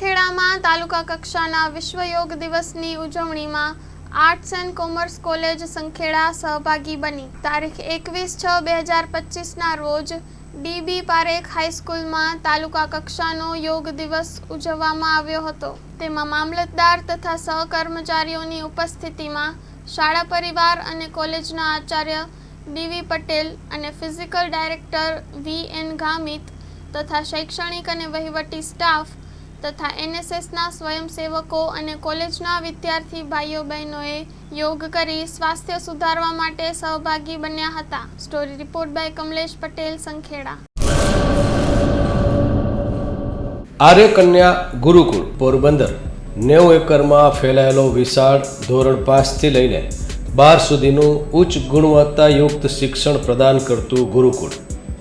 સંખેડામાં તાલુકા કક્ષાના વિશ્વ યોગ દિવસની ઉજવણીમાં arts and commerce college Sankheda સહભાગી બની. તારીખ એકવીસ છ બે હજાર પચીસના રોજ ડીબી પારેખ હાઈસ્કૂલમાં તાલુકા કક્ષાનો યોગ દિવસ ઉજવવામાં આવ્યો હતો. તેમાં મામલતદાર તથા સહકર્મચારીઓની ઉપસ્થિતિમાં શાળા પરિવાર અને કોલેજના આચાર્ય ડીવી પટેલ અને physical director V N Gamit તથા શૈક્ષણિક અને વહીવટી સ્ટાફ તથા એનએસએસના સ્વયંસેવકો અને કોલેજના વિદ્યાર્થી ભાઈઓ બહેનોએ યોગ કરી સ્વાસ્થ્ય સુધારવા માટે સહભાગી બન્યા હતા. Story report by Kamlesh Patel, Sankheda. Arya Kanya Gurukul, Porbandar. નેવું એકરમાં ફેલાયેલો વિશાળ ધોરણ પાંચથી લઈને બાર સુધીનું ઉચ્ચ ગુણવત્તાયુક્ત શિક્ષણ પ્રદાન કરતું ગુરુકુળ.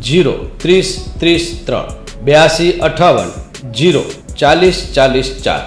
જીરો ત્રીસ ત્રીસ ત્રણ બ્યાસી અઠાવન જીરો ચાલીસ ચાલીસ ચાર.